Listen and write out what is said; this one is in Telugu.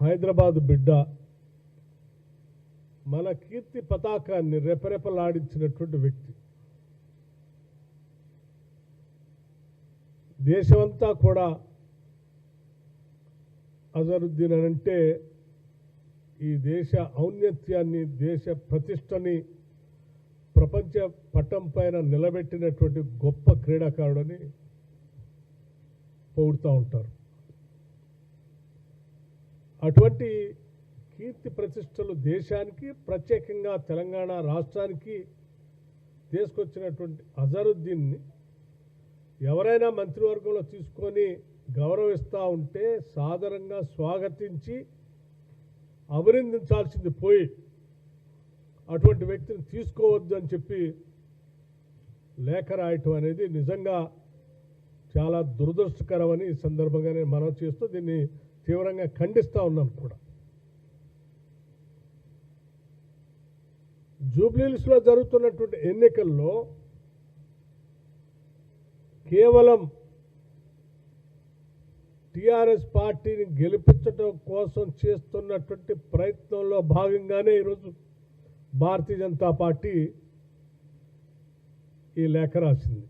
హైదరాబాద్ బిడ్డ మన కీర్తి పతాకాన్ని రెపరెపలాడించినటువంటి వ్యక్తి. దేశమంతా కూడా అజరుద్దీన్ అని అంటే ఈ దేశ ఔన్నత్యాన్ని దేశ ప్రతిష్టని ప్రపంచ పటం పైన నిలబెట్టినటువంటి గొప్ప క్రీడాకారుడని పొగుడుతూ ఉంటారు. అటువంటి కీర్తి ప్రతిష్టలు దేశానికి ప్రత్యేకంగా తెలంగాణ రాష్ట్రానికి తీసుకొచ్చినటువంటి అజరుద్దీన్ని ఎవరైనా మంత్రివర్గంలో తీసుకొని గౌరవిస్తూ ఉంటే సాదరంగా స్వాగతించి అభినందించాల్సింది పోయి అటువంటి వ్యక్తిని తీసుకోవద్దు అని చెప్పి లేఖ రాయటం అనేది నిజంగా చాలా దురదృష్టకరమని ఈ సందర్భంగా నేను మనం చేస్తూ దీన్ని తీవ్రంగా ఖండిస్తూ ఉన్నాం కూడా. జూబ్లీహిల్స్లో జరుగుతున్నటువంటి ఎన్నికల్లో కేవలం టీఆర్ఎస్ పార్టీని గెలిపించడం కోసం చేస్తున్నటువంటి ప్రయత్నంలో భాగంగానే ఈరోజు భారతీయ జనతా పార్టీ ఈ లేఖ రాసింది.